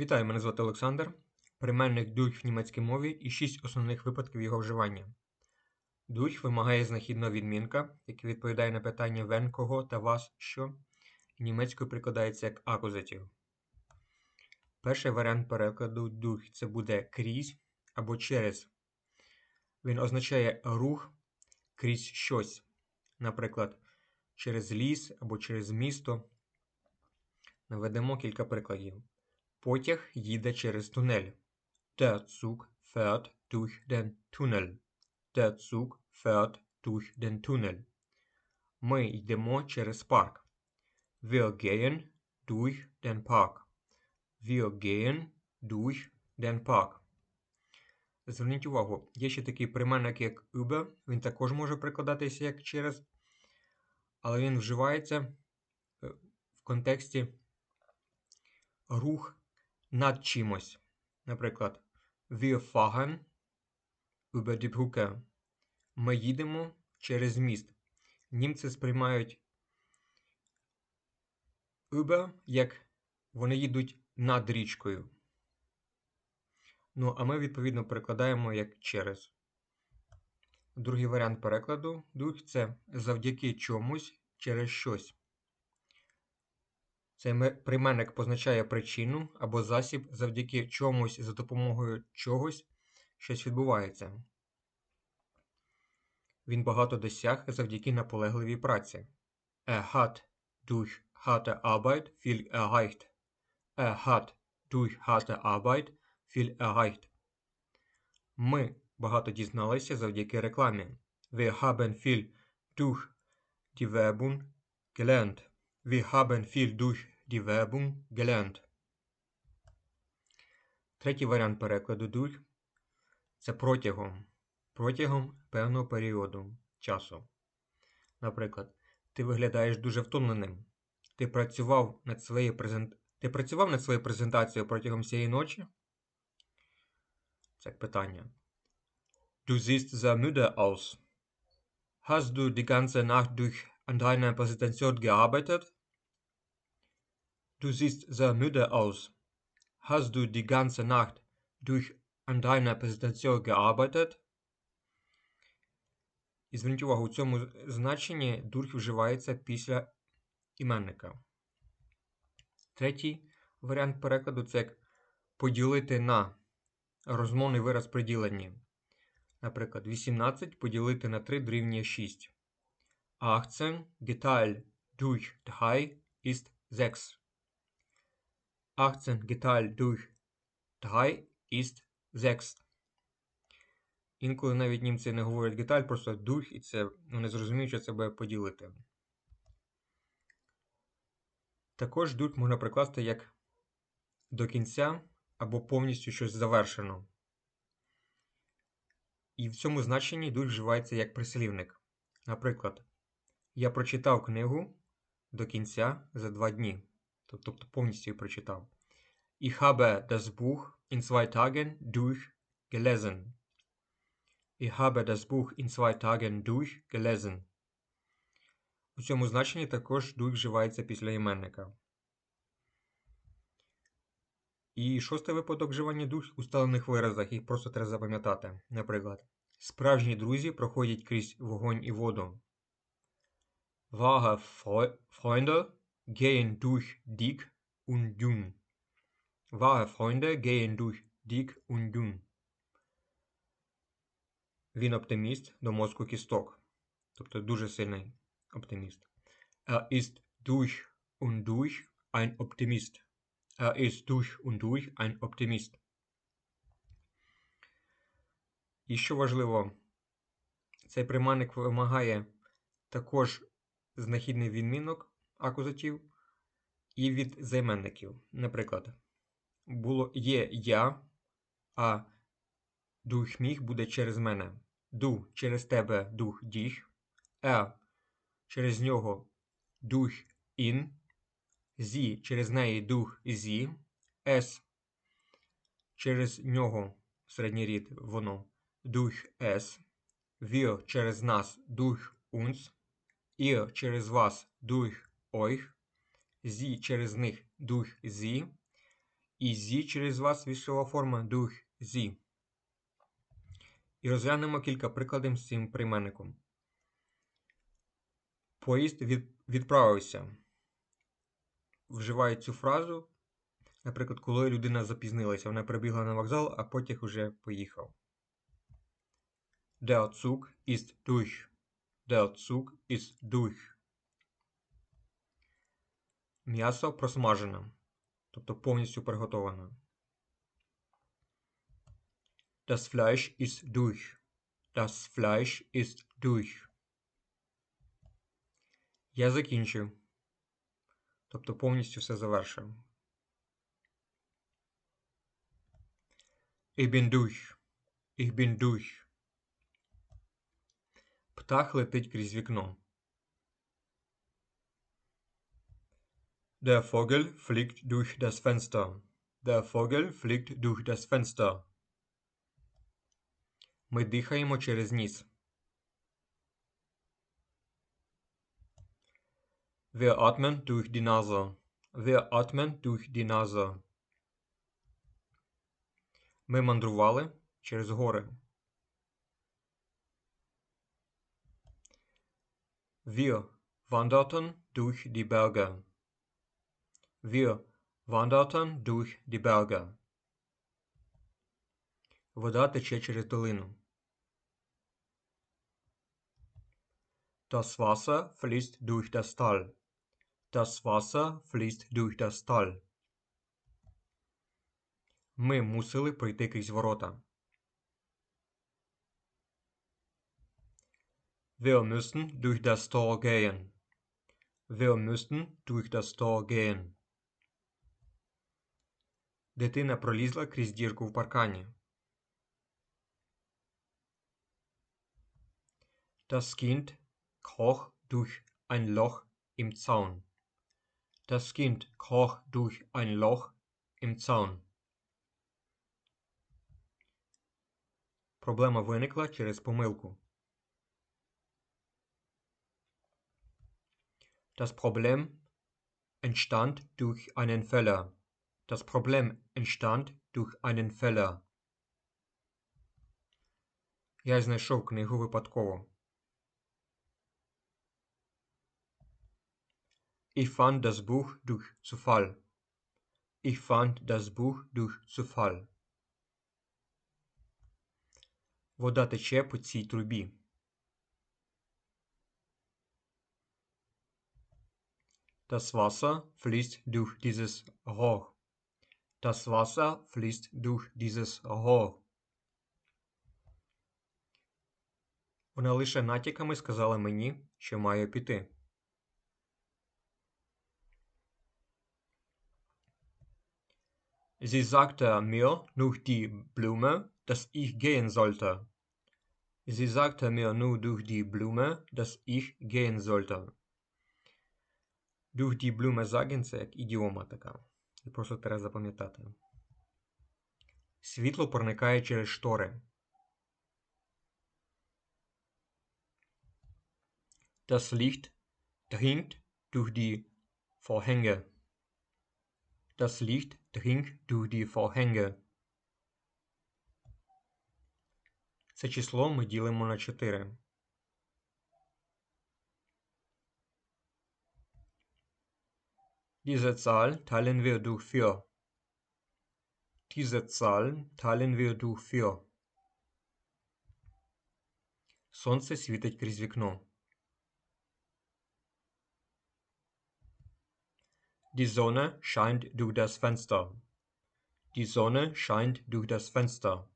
Вітаю, мене звати Олександр. Прийменник durch в німецькій мові і шість основних випадків його вживання. Durch вимагає знахідного відмінка, який відповідає на питання when, кого та вас що, і німецькою прикладається як акузатив. Перший варіант перекладу durch це буде крізь або через. Він означає рух крізь щось, наприклад, через ліс або через місто. Наведемо кілька прикладів. Потяг їде через тунель. Der Zug fährt durch den Tunnel. Der Zug fährt durch den Tunnel. Ми йдемо через парк. Wir gehen durch den Park. Wir gehen durch den Park. Зверніть увагу, є ще такий прийменник, як über. Він також може прикладатися як через, але він вживається е, в контексті рух чимось. Наприклад, wir fahren über die Brücke. Ми їдемо через міст. Німці сприймають über, як вони їдуть над річкою. Ну, а ми, відповідно, перекладаємо як через. Другий варіант перекладу durch – це завдяки чомусь через щось. Цей прийменник позначає причину або засіб, завдяки чомусь за допомогою чогось щось відбувається. Він багато досяг завдяки наполегливій праці. Er hat durch harte Arbeit viel erreicht. Er hat durch harte Arbeit viel erreicht. Ми багато дізналися завдяки рекламі. Wir haben viel durch die Werbung gelernt. Wir haben viel durch die Werbung gelernt. Третій варіант перекладу durch – це протягом. Протягом певного періоду часу. Наприклад, ти виглядаєш дуже втомленим. Ти працював над своєю презент... Ти працював над своєю презентацією протягом цієї ночі? Це питання. Du siehst sehr müde aus. Hast du die ganze Nacht durch an deiner Präsentation gearbeitet? Du siehst sehr müde aus. Hast du die ganze Nacht durch an deiner Präsentation gearbeitet? І зверніть увагу, у цьому значенні durch вживається після іменника. Третій варіант перекладу це як поділити на розмовний вираз при діленні. Наприклад, 18 поділити на 3 дорівнює 6. 18 geteilt durch 3 ist 6. 18 geteilt durch 3 ist 6. Інколи навіть німці не говорять деталь, просто дух, і це вони зрозуміють, що це буде поділити. Також дух можна прикласти як до кінця або повністю щось завершено. І в цьому значенні дух вживається як прислівник. Наприклад, я прочитав книгу до кінця за два дні. Тобто повністю прочитав. Ich habe das Buch in zwei Tagen durchgelesen. Ich habe das Buch in zwei Tagen durchgelesen. У цьому значенні також дух вживається після іменника. І шостий випадок вживання дух у сталених виразах, їх просто треба запам'ятати. Наприклад, справжні друзі проходять крізь вогонь і воду. Wahre Freunde gehen durch dick und dünn. Wahre Freunde gehen durch dick und dünn. Він оптиміст до мозку кісток. Тобто дуже сильний оптиміст. Er ist durch und durch ein Optimist. Er ist durch und durch ein Optimist. І що важливо, цей прийменник вимагає також знахідний відмінок акузатів і від займенників. Наприклад, було є я, а дух міг буде через мене. Ду через тебе дух діх, е через нього дух ін, зі через неї дух зі, с через нього середній рід воно дух с, вір через нас дух унс, ір через вас дух ойх, зі через них дух зі, і зі через вас військова форма durch sie. І розглянемо кілька прикладів з цим прийменником. Поїзд від, відправився. Вживаю цю фразу. Наприклад, коли людина запізнилася, вона прибігла на вокзал, а потяг уже поїхав. Der Zug ist durch. Der Zug ist durch. М'ясо просмажене, тобто повністю приготоване. Das Fleisch ist durch. Das Fleisch ist durch. Я закінчив. Тобто повністю все завершив. Ich bin durch. Ich bin durch. Птах летить крізь вікно. Der Vogel fliegt durch das Fenster. Der Vogel fliegt durch das Fenster. Ми дихаємо через ніс. Wir atmen durch die Nase. Wir atmen durch die Nase. Ми мандрували через гори. Wir wanderten durch die Berge. Wir wanderten durch die Berge. Вода тече через долину. Das Wasser fließt durch das Tal. Das Wasser fließt durch das Tal. Ми мусили пройти крізь ворота. Wir müssen durch das Tor gehen. Wir müssen durch das Tor gehen. Дитина пролізла крізь дірку в паркані. Das Kind kroch durch ein Loch im Zaun. Das Kind kroch durch ein Loch im Zaun. Проблема виникла через помилку. Das Problem entstand durch einen Fehler. Das Problem entstand durch einen Fehler. Я знайшов книгу випадково. Ich fand das Buch durch Zufall. Ich fand das Buch durch Zufall. Вода тече по цій трубі. Das Wasser fließt durch dieses Rohr. Das Wasser fließt durch dieses Rohr. Вона лише натяками сказала мені, що маю піти. Sie sagte mir durch die Blume, dass ich gehen sollte. Sie sagte mir nur durch die Blume, dass ich gehen sollte. Durch die Blume sagen це як ідіома така. І просто треба запам'ятати. Світло проникає через штори. Das Licht dringt durch die Vorhänge. Das Licht dringt durch die Vorhänge. Це число ми ділимо на 4. Diese Zahl teilen wir durch 4. Diese Zahl teilen wir durch 4. Сонце світить крізь вікно. Die Sonne scheint durch das Fenster. Die Sonne scheint durch das Fenster.